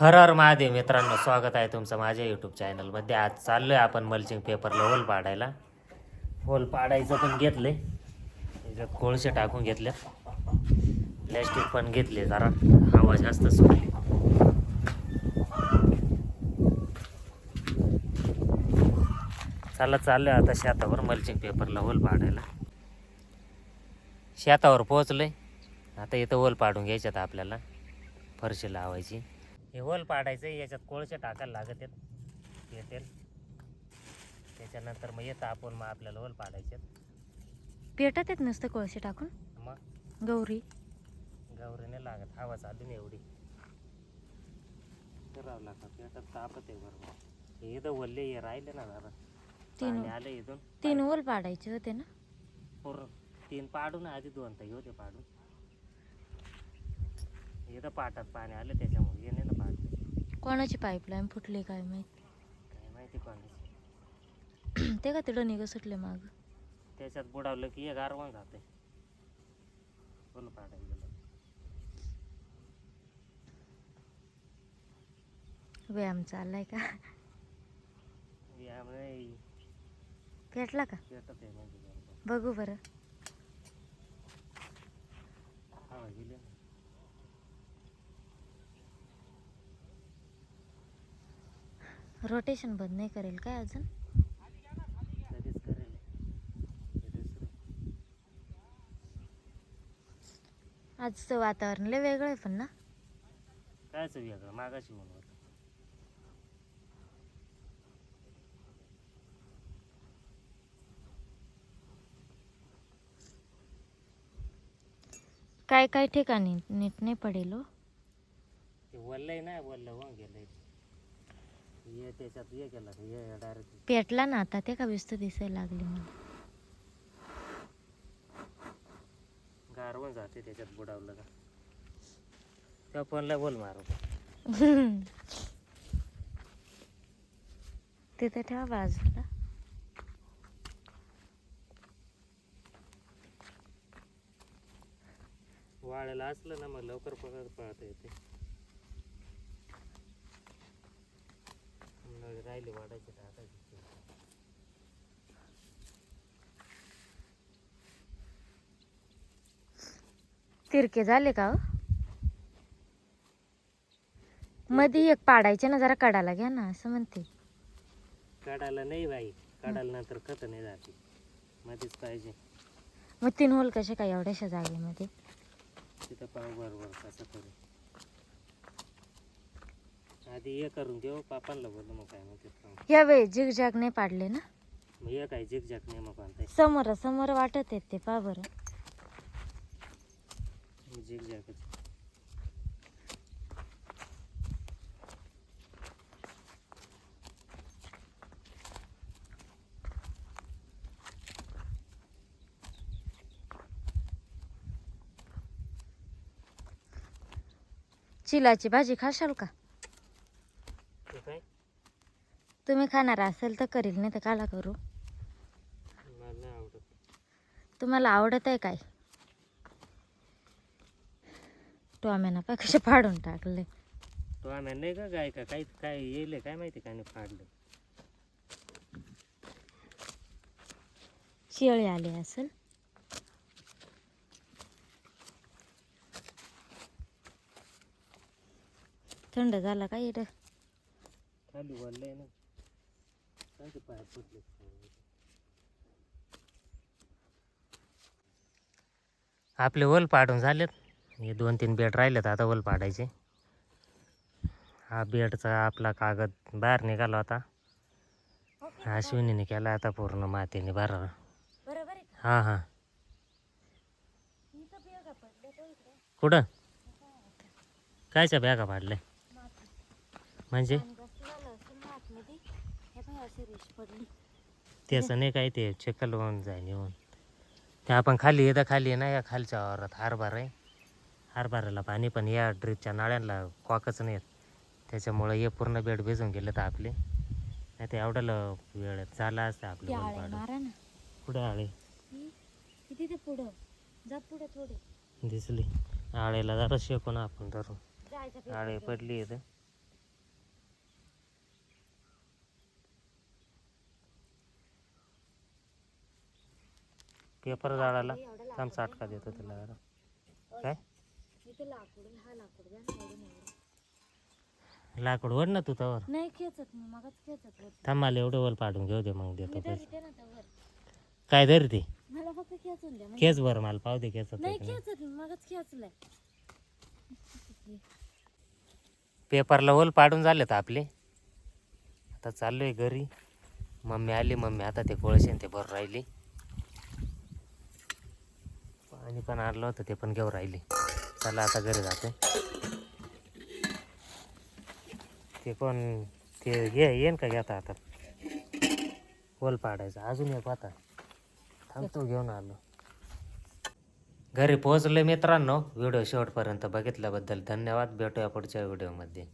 हर हर महादेव मित्रांनो स्वागत आहे तुमचं माझ्या यूट्यूब चॅनलमध्ये आज चाललो आहे आपण मल्चिंग पेपरला होल पाडायला. होल पाडायचं पण घेतले त्याच्यात कोळसे टाकून घेतले प्लॅस्टिक पण घेतले जरा. हवा जास्त सुटली. चला चाललोय आता शेतावर मल्चिंग पेपरला होल पाडायला. शेतावर पोहोचलोय. आता इथं होल पाडून घ्यायच्यात आपल्याला. फरशी लावायची. हे होल पाडायचं याच्यात कोळसे टाकायला लागत आहेत. येतील. त्याच्यानंतर मग येतं आपण मग आपल्याला होल पाडायचे पेटत आहेत नुसतं कोळसे टाकून? मग? गौरी. गौरीने लागत हवा चालू नाही एवढी. करावं लागतं पेटत तापत आहे बरोबर हे इथं वल्ले हे राहिले ना जरा. तीन पाणी आलं इथून. तीन ओल पाडायचे होते ना? पूर्ण तीन पाडून आधी दोन तर होते पाडून. इथं पाटात पाणी आलं त्याच्यामुळे ये नाही ना पाडलं कोणाची पाईपलाईन फुटली काय माहीत? काय माहिती कोणाची. ते का तिथं निघ सुटले माग? त्याच्यात बुडावलं की एक गारवून जाते फुल पाडायला गेलं? व्यायाम चाललाय का? यामुळे पेटला का? पेटत आहे म्हणजे बरोबर. बघू बरं. हवा गेली ना. रोटेशन बंद नाही करेल काय अजून? आजचं वातावरण लय वेगळं आहे पण ना? कायच वेगळं मागाशी म्हणून काय काय ठिकाणी नीट नाही पडेल हो. ते वल्लय ना वल्ल होऊन गेलंय ये त्याच्यात ये केलं का ये डायरेक्ट पेटला ना आता ते का व्यस्त दिसायला लागली मला गारवून जाते त्याच्यात बुडावलं का? त्या फोनला बोल मारू. तिथे ठेवा बाजूला. वाळायला असलं ना मग लवकर पकड पळता येते. राहिले वाढायचे तिरके झाले का हो? मध्ये एक पाडायचे ना जरा कडाला घ्या ना असं म्हणते. काढायला नाही बाई काढायला नंतर खत नाही जाते. मध्येच पाहिजे. मग तीन होल कसे काय एवढ्याशा जागेमध्ये? तिथं पाहू बरोबर कसं करू? आधी हे करून घेऊ पापांना बोलू मग काय म्हणते पाहू. या वेळी झिगझॅग नाही पाडले ना? हे काय झिकझॅक नाही मग कोणता समोर समोर वाटत आहेत ते पा बरं. झिकझॅकच चिलाची भाजी खाशाल का ते काय तुम्ही खाणार असेल तर करील नाही तर काला करू. तुम्हाला आवडत आहे काय? टोमॅना पा कसे फाडून टाकले? तो आम्ही नाही का काय का? काय काय येईल काय माहिती काय नाही फाडलं? शिळी आली असेल. थंड झाला का इथं? खाली वळलंय ना. काय ते पाय फुटले आपले वल पाडून झालेत. हे दोन तीन बेड राहिलेत आता वल पाडायचे. हा बेडचा आपला कागद बाहेर निघाला होता. अश्विनीने केला आता पूर्ण मातीने आहे हां हां. कुठं? कायच्या बॅगा पाडल्या? म्हणजे? त्याचं नाही काय ते चिखल होऊन जाईल येऊन. ते आपण खाली येतं खाली ना या खालच्या वावरात हारभार आहे. हारभाराला पाणी पण या ड्रीपच्या नाळ्यांना कॉकच नाही येत त्याच्यामुळं हे पूर्ण बेड भिजून गेले तर आपले. नाही ते एवढ्याला वेळ झाला असतं आपलं बंद आळे पुढं? जा पुढं थोडे. दिसली. आळेला जरा शेकून आपण धरू. जायचं आळे पडली इथं. पेपर जाळाला थांब साठका देतो जरा. काय? लाकूड वड ना तू तवर. नाही खेचत मी मगच खेचत होत. थांब मला एवढं वर पाडून घेऊ दे मग देतो मी पैसे. धरते ना त्यावर काय धर ते? मला फक्त खेचून द्या म्हणजे- खेच बरं मला पाहू दे खेचत नाही आहे की नाही. खेचत मी मगच खेचलंय. पेपरला ओल पाडून झालेत आपले. आता चाललोय घरी. मम्मी आली मम्मी आता ते कोळशे ते भर राहिली. आणि पण आणलं होतं ते पण घेऊन राहिले. चला आता घरी जाते. ते पण ते ये येईन का घेता आता? ओल पाडायचं. अजून एक होता. थांबतो घेऊन आलो. घरी पोहोचले मित्रांनो. व्हिडिओ शेवटपर्यंत बघितल्याबद्दल धन्यवाद. भेटूया पुढच्या व्हिडिओमध्ये.